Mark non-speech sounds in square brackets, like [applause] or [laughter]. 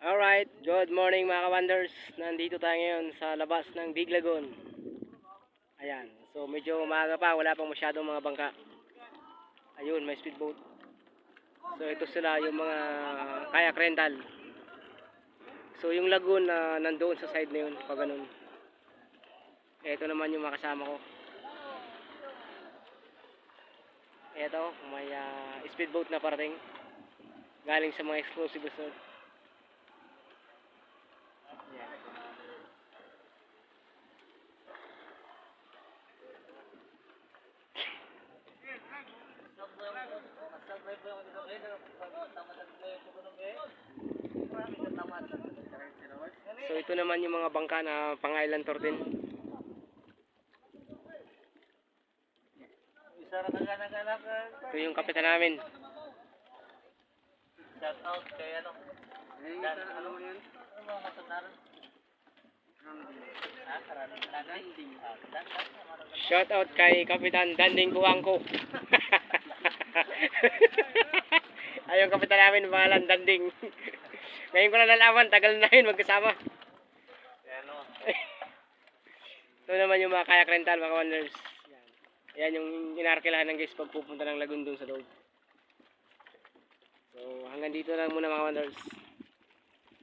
Alright, good morning mga ka-wonders. Nandito tayo ngayon sa labas ng Big Lagoon. Ayan, so medyo umaga pa, wala pang masyadong mga bangka. Ayun, may speedboat. So ito sila yung mga kayak rental. So yung lagoon na nandoon sa side na yun, pag ganun. Ito naman yung mga kasama ko. Ito, may ah, speedboat na parating. Galing sa mga exclusive resort. So ito naman yung mga bangka na pang island tour din. Ito yung kapitan namin. Shout out kay ano. Ano yun? Ano. Shout out kay Kapitan Danding Kuwangko. [laughs] [laughs] Ayun kapitan namin pangalan Danding. [laughs] Ngayon ko na nalaman, tagal na yun magkasama. Ano. [laughs] Ito naman yung mga kayak rental, mga wonders. Yan. Yan yung inarkilahan ng guys pag pupunta ng lagoon doon sa loob. So hanggang dito lang muna mga wonders.